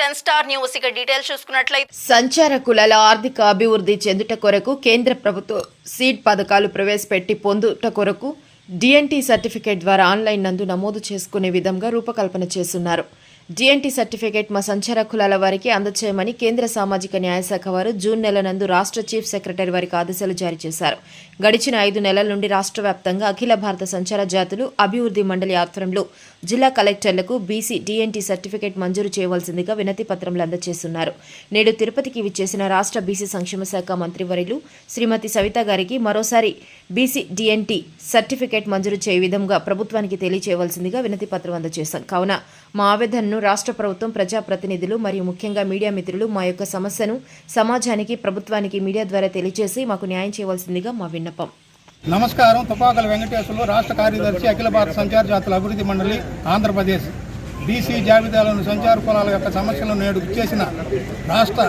Ten star news. ఇక details చూసుకున్నట్లయితే సంచార కులాల ఆర్థిక అభివృద్ధి చెందుట కొరకు కేంద్ర ప్రభుత్వం సీడ్ పథకాలు ప్రవేశపెట్టి పొందుట కొరకు డిఎన్టీ సర్టిఫికేట్ ద్వారా ఆన్లైన్ నందు నమోదు చేసుకునే విధంగా రూపకల్పన చేస్తున్నారు. డిఎన్టీ సర్టిఫికేట్ మా సంచార కులాల వారికి అందచేయమని కేంద్ర సామాజిక న్యాయ శాఖ వారు జూన్ నెల నందు రాష్ట్ర చీఫ్ సెక్రటరీ వారికి ఆదేశాలు జారీ చేశారు. గడిచిన ఐదు నెలల నుండి రాష్ట్ర వ్యాప్తంగా అఖిల భారత సంచార జాతులు అభివృద్ధి మండలి ఆధ్వర్యంలో జిల్లా కలెక్టర్లకు బీసీ డిఎన్టీ సర్టిఫికేట్ మంజూరు చేయవలసిందిగా వినతి పత్రములు అందజేస్తున్నారు నేడు తిరుపతికి విచ్చేసిన రాష్ట్ర బీసీ సంక్షేమ శాఖ మంత్రివర్యులు శ్రీమతి సవిత గారికి మరోసారి బీసీ డిఎన్టీ సర్టిఫికేట్ మంజూరు చేయ విధంగా ప్రభుత్వానికి తెలియచేయవలసిందిగా వినతి పత్రం అందజేశాం కావున మా ఆవేదనను రాష్ట్ర ప్రభుత్వం ప్రజాప్రతినిధులు మరియు ముఖ్యంగా మీడియా మిత్రులు మా యొక్క సమస్యను సమాజానికి ప్రభుత్వానికి మీడియా ద్వారా తెలియజేసి మాకు న్యాయం చేయవలసిందిగా మా విన్నపం. నమస్కారం. తుపాకల వెంకటేశ్వరులు రాష్ట్ర కార్యదర్శి అఖిల భారత సంచార జాతుల అభివృద్ధి మండలి ఆంధ్రప్రదేశ్. బీసీ జాబితాలోని సంచార కులాల యొక్క సమస్యలను నేడు చేసిన రాష్ట్ర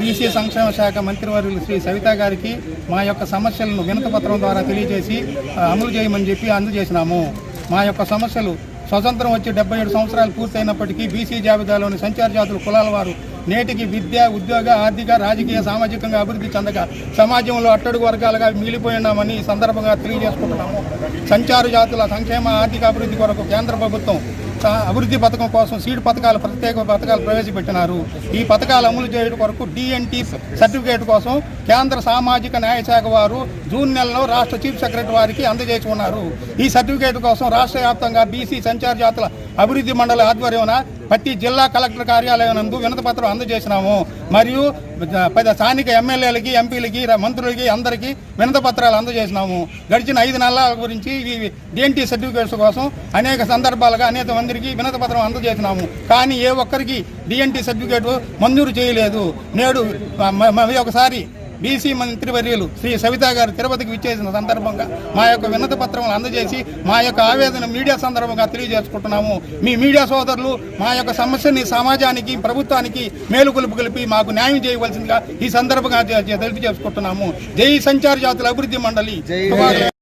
బీసీ సంక్షేమ శాఖ మంత్రివర్యులు శ్రీ సవిత గారికి మా యొక్క సమస్యలను వినతపత్రం ద్వారా తెలియజేసి అమలు చేయమని చెప్పి అందజేసినాము. మా యొక్క సమస్యలు స్వతంత్రం వచ్చి డెబ్బై ఏడు సంవత్సరాలు పూర్తయినప్పటికీ బీసీ జాబితాలోని సంచార జాతుల కులాల వారు నేటికి విద్య ఉద్యోగ ఆర్థిక రాజకీయ సామాజికంగా అభివృద్ధి చెందక సమాజంలో అట్టడుగు వర్గాలుగా మిగిలిపోయినామని ఈ సందర్భంగా తెలియజేసుకుంటున్నాము. సంచార జాతుల సంక్షేమ ఆర్థిక అభివృద్ధి కొరకు కేంద్ర ప్రభుత్వం స- అభివృద్ధి పథకం కోసం సీడ్ పథకాలు ప్రత్యేక పథకాలు ప్రవేశపెట్టినారు. ఈ పథకాలు అమలు చేయడం కొరకు డిఎన్టీ సర్టిఫికేట్ కోసం కేంద్ర సామాజిక న్యాయ శాఖ వారు జూన్ నెలలో రాష్ట్ర చీఫ్ సెక్రటరీ వారికి అందజేసి ఉన్నారు ఈ సర్టిఫికేట్ కోసం రాష్ట్ర వ్యాప్తంగా బీసీ సంచార జాతుల అభివృద్ధి మండలి ఆధ్వర్యమున ప్రతి జిల్లా కలెక్టర్ కార్యాలయం నందు వినతిపత్రం అందజేసినాము. మరియు స్థానిక ఎమ్మెల్యేలకి ఎంపీలకి మంత్రులకి అందరికీ వినతపత్రాలు అందజేసినాము. గడిచిన ఐదు నెలల గురించి ఈ డిఎన్టీ సర్టిఫికేట్స్ కోసం అనేక సందర్భాలుగా అనేక మందికి వినతపత్రం అందజేసినాము. కానీ ఏ ఒక్కరికి డిఎన్టీ సర్టిఫికేట్ మంజూరు చేయలేదు. నేడు ఒకసారి బీసీ మంత్రివర్యులు శ్రీ సవిత గారు తిరుపతికి విచ్చేసిన సందర్భంగా మా యొక్క వినతి పత్రములు అందజేసి మా యొక్క ఆవేదన మీడియా సందర్భంగా తెలియజేసుకుంటున్నాము. మీ మీడియా సోదరులు మా యొక్క సమస్యని సమాజానికి ప్రభుత్వానికి మేలుకొలుపు కలిపి మాకు న్యాయం చేయవలసిందిగా ఈ సందర్భంగా తెలియజేసుకుంటున్నాము. జై సంచార జాతుల అభివృద్ధి మండలి.